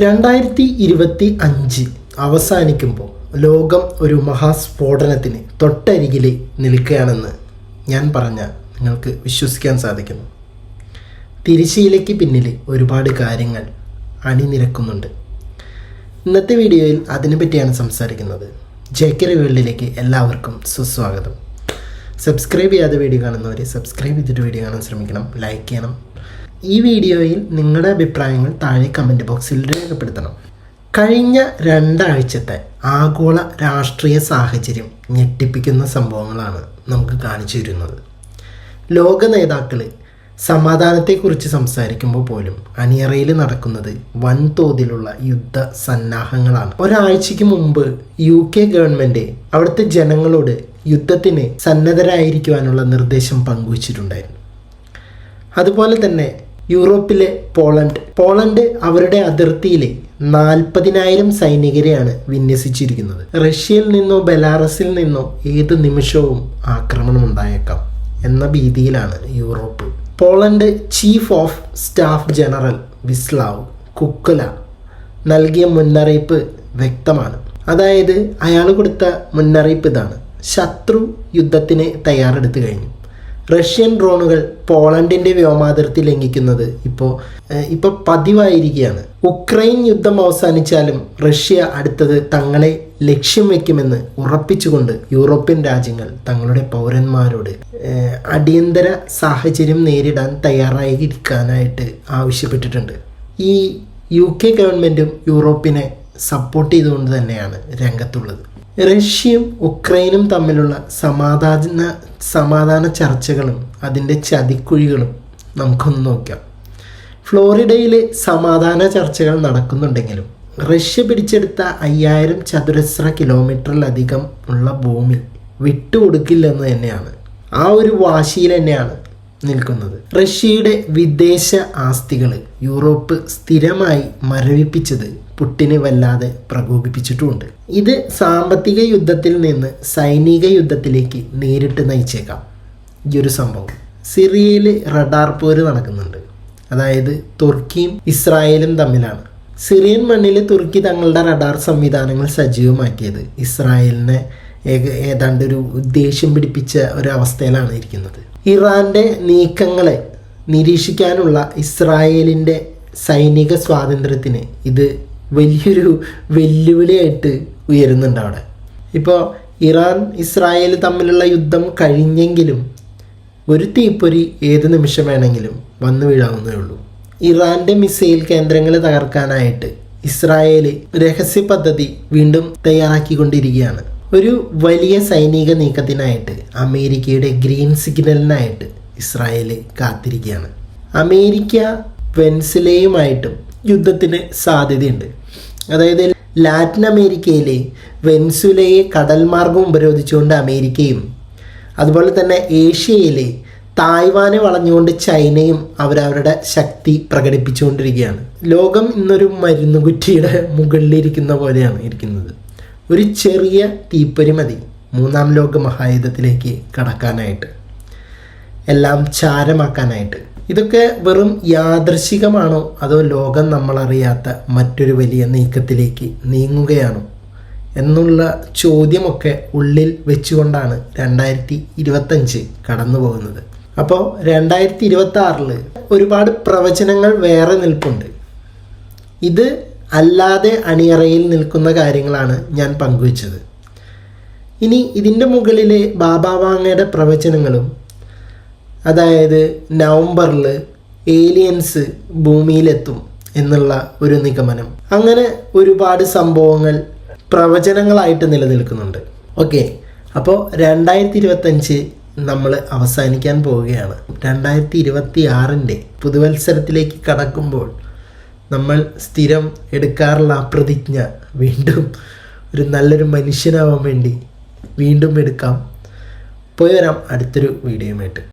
രണ്ടായിരത്തി ഇരുപത്തി അഞ്ച് അവസാനിക്കുമ്പോൾ ലോകം ഒരു മഹാസ്ഫോടനത്തിന് തൊട്ടരികിൽ നിൽക്കുകയാണെന്ന് ഞാൻ പറഞ്ഞ നിങ്ങൾക്ക് വിശ്വസിക്കാൻ സാധിക്കുന്നു. തിരിശീലയ്ക്ക് പിന്നിൽ ഒരുപാട് കാര്യങ്ങൾ അണിനിരക്കുന്നുണ്ട്. ഇന്നത്തെ വീഡിയോയിൽ അതിനെപ്പറ്റിയാണ് സംസാരിക്കുന്നത്. ജേക്കറി വേൾഡിലേക്ക് എല്ലാവർക്കും സുസ്വാഗതം. സബ്സ്ക്രൈബ് ചെയ്യാതെ വീഡിയോ കാണുന്നവർ സബ്സ്ക്രൈബ് ചെയ്തിട്ട് വീഡിയോ കാണാൻ ശ്രമിക്കണം. ലൈക്ക് ചെയ്യണം. ഈ വീഡിയോയിൽ നിങ്ങളുടെ അഭിപ്രായങ്ങൾ താഴെ കമന്റ് ബോക്സിൽ രേഖപ്പെടുത്തണം. കഴിഞ്ഞ രണ്ടാഴ്ചത്തെ ആഗോള രാഷ്ട്രീയ സാഹചര്യം ഞെട്ടിപ്പിക്കുന്ന സംഭവങ്ങളാണ് നമുക്ക് കാണിച്ചു തരുന്നത്. ലോക നേതാക്കൾ സമാധാനത്തെക്കുറിച്ച് സംസാരിക്കുമ്പോൾ പോലും അണിയറയിൽ നടക്കുന്നത് വൻതോതിലുള്ള യുദ്ധ സന്നാഹങ്ങളാണ്. ഒരാഴ്ചയ്ക്ക് മുമ്പ് യു കെ ഗവൺമെന്റ് അവിടുത്തെ ജനങ്ങളോട് യുദ്ധത്തിന് സന്നദ്ധരായിരിക്കുവാനുള്ള നിർദ്ദേശം പങ്കുവച്ചിട്ടുണ്ടായിരുന്നു. അതുപോലെ തന്നെ യൂറോപ്പിലെ പോളണ്ട്. പോളണ്ട് അവരുടെ അതിർത്തിയിലെ നാൽപ്പതിനായിരം സൈനികരെയാണ് വിന്യസിച്ചിരിക്കുന്നത്. റഷ്യയിൽ നിന്നോ ബെലാറസിൽ നിന്നോ ഏത് നിമിഷവും ആക്രമണം ഉണ്ടായേക്കാം എന്ന ഭീതിയിലാണ് Europe. Poland chief of staff general Wieslaw Kukula നൽകിയ മുന്നറിയിപ്പ് വ്യക്തമാണ്. അതായത് അയാൾ കൊടുത്ത മുന്നറിയിപ്പ് ഇതാണ്. ശത്രു യുദ്ധത്തിന് തയ്യാറെടുത്തു കഴിഞ്ഞു. റഷ്യൻ ഡ്രോണുകൾ പോളണ്ടിന്റെ വ്യോമാതിർത്തി ലംഘിക്കുന്നത്. ഇപ്പോൾ ഇപ്പോൾ പതിവായിരിക്കുകയാണ്. ഉക്രൈൻ യുദ്ധം അവസാനിച്ചാലും റഷ്യ അടുത്തത് തങ്ങളെ ലക്ഷ്യം വെക്കുമെന്ന് ഉറപ്പിച്ചുകൊണ്ട് യൂറോപ്യൻ രാജ്യങ്ങൾ തങ്ങളുടെ പൗരന്മാരോട് അടിയന്തര സാഹചര്യം നേരിടാൻ തയ്യാറായിരിക്കാനായിട്ട് ആവശ്യപ്പെട്ടിട്ടുണ്ട്. ഈ യു കെ ഗവൺമെന്റും യൂറോപ്പിനെ സപ്പോർട്ട് ചെയ്തുകൊണ്ട് തന്നെയാണ് രംഗത്തുള്ളത്. റഷ്യയും ഉക്രൈനും തമ്മിലുള്ള സമാധാന സമാധാന ചർച്ചകളും അതിന്റെ ചതിക്കുഴികളും നമുക്കൊന്ന് നോക്കാം. ഫ്ലോറിഡയിൽ സമാധാന ചർച്ചകൾ നടക്കുന്നുണ്ടെങ്കിലും റഷ്യ പിടിച്ചെടുത്ത അയ്യായിരം ചതുരശ്ര കിലോമീറ്ററിലധികം ഉള്ള ഭൂമി വിട്ടുകൊടുക്കില്ലെന്ന് തന്നെയാണ്. ആ ഒരു വാശിയിൽ തന്നെയാണ് നിൽക്കുന്നത്. റഷ്യയുടെ വിദേശ ആസ്തികൾ യൂറോപ്പ് സ്ഥിരമായി മരവിപ്പിച്ചത് പുട്ടിനെ വല്ലാതെ പ്രകോപിപ്പിച്ചിട്ടുമുണ്ട്. ഇത് സാമ്പത്തിക യുദ്ധത്തിൽ നിന്ന് സൈനിക യുദ്ധത്തിലേക്ക് നേരിട്ട് നയിച്ചേക്കാം. ഈ ഒരു സംഭവം. സിറിയയിൽ റഡാർ പോര് നടക്കുന്നുണ്ട്. അതായത് തുർക്കിയും ഇസ്രായേലും തമ്മിലാണ്. സിറിയൻ മണ്ണിൽ തുർക്കി തങ്ങളുടെ റഡാർ സംവിധാനങ്ങൾ സജീവമാക്കിയത് ഇസ്രായേലിനെ ഏതാണ്ട് ഒരു ദേഷ്യം പിടിപ്പിച്ച ഒരവസ്ഥയിലാണ് ഇരിക്കുന്നത്. ഇറാന്റെ നീക്കങ്ങളെ നിരീക്ഷിക്കാനുള്ള ഇസ്രായേലിന്റെ സൈനിക സ്വാതന്ത്ര്യത്തിന് ഇത് വലിയൊരു വെല്ലുവിളിയായിട്ട് ഉയരുന്നുണ്ട് അവിടെ. ഇപ്പോൾ ഇറാൻ ഇസ്രായേൽ തമ്മിലുള്ള യുദ്ധം കഴിഞ്ഞെങ്കിലും ഒരു തീപ്പൊരി ഏത് നിമിഷം വേണമെങ്കിലും വന്നു വീഴാവുന്നേ ഉള്ളൂ. ഇറാന്റെ മിസൈൽ കേന്ദ്രങ്ങൾ തകർക്കാനായിട്ട് ഇസ്രായേൽ രഹസ്യ പദ്ധതി വീണ്ടും തയ്യാറാക്കിക്കൊണ്ടിരിക്കുകയാണ്. ഒരു വലിയ സൈനിക നീക്കത്തിനായിട്ട് അമേരിക്കയുടെ ഗ്രീൻ സിഗ്നലിനായിട്ട് ഇസ്രായേൽ കാത്തിരിക്കുകയാണ്. അമേരിക്ക വെൻസിലേയുമായിട്ടും യുദ്ധത്തിന് സാധ്യതയുണ്ട്. അതായത് ലാറ്റിൻ അമേരിക്കയിലെ വെൻസുലയെ കടൽ മാർഗം ഉപരോധിച്ചുകൊണ്ട് അമേരിക്കയും അതുപോലെ തന്നെ ഏഷ്യയിലെ തായ്വാനെ വളഞ്ഞുകൊണ്ട് ചൈനയും അവരവരുടെ ശക്തി പ്രകടിപ്പിച്ചുകൊണ്ടിരിക്കുകയാണ്. ലോകം ഇന്നൊരു മരുന്നുകുറ്റിയുടെ മുകളിലിരിക്കുന്ന പോലെയാണ് ഇരിക്കുന്നത്. ഒരു ചെറിയ തീപ്പൊരി മതി മൂന്നാം ലോക മഹായുദ്ധത്തിലേക്ക് കടക്കാനായിട്ട് എല്ലാം ചാരമാക്കാനായിട്ട്. ഇതൊക്കെ വെറും യാദൃശികമാണോ? അതോ ലോകം നമ്മളറിയാത്ത മറ്റൊരു വലിയ നീക്കത്തിലേക്ക് നീങ്ങുകയാണോ? എന്നുള്ള ചോദ്യമൊക്കെ ഉള്ളിൽ വെച്ചുകൊണ്ടാണ് രണ്ടായിരത്തി ഇരുപത്തഞ്ച് കടന്നു പോകുന്നത്. അപ്പോൾ രണ്ടായിരത്തി ഇരുപത്തി ആറിൽ ഒരുപാട് പ്രവചനങ്ങൾ വേറെ നിൽപ്പുണ്ട്. ഇത് അല്ലാതെ അണിയറയിൽ നിൽക്കുന്ന കാര്യങ്ങളാണ് ഞാൻ പങ്കുവച്ചത്. ഇനി ഇതിന്റെ മുകളിലെ ബാബാവാങ്ങയുടെ പ്രവചനങ്ങളും അതായത് നവംബറിൽ ഏലിയൻസ് ഭൂമിയിലെത്തും എന്നുള്ള ഒരു നിഗമനം. അങ്ങനെ ഒരുപാട് സംഭവങ്ങൾ പ്രവചനങ്ങളായിട്ട് നിലനിൽക്കുന്നുണ്ട്. ഓക്കെ അപ്പോൾ രണ്ടായിരത്തി ഇരുപത്തഞ്ച് നമ്മൾ അവസാനിക്കാൻ പോവുകയാണ്. രണ്ടായിരത്തി ഇരുപത്തി ആറിന്റെ പുതുവത്സരത്തിലേക്ക് കടക്കുമ്പോൾ നമ്മൾ സ്ഥിരം എടുക്കാറുള്ള ആ പ്രതിജ്ഞ വീണ്ടും ഒരു നല്ലൊരു മനുഷ്യനാവാൻ വേണ്ടി വീണ്ടും എടുക്കാം. പോയി വരാം അടുത്തൊരു വീഡിയോയുമായിട്ട്.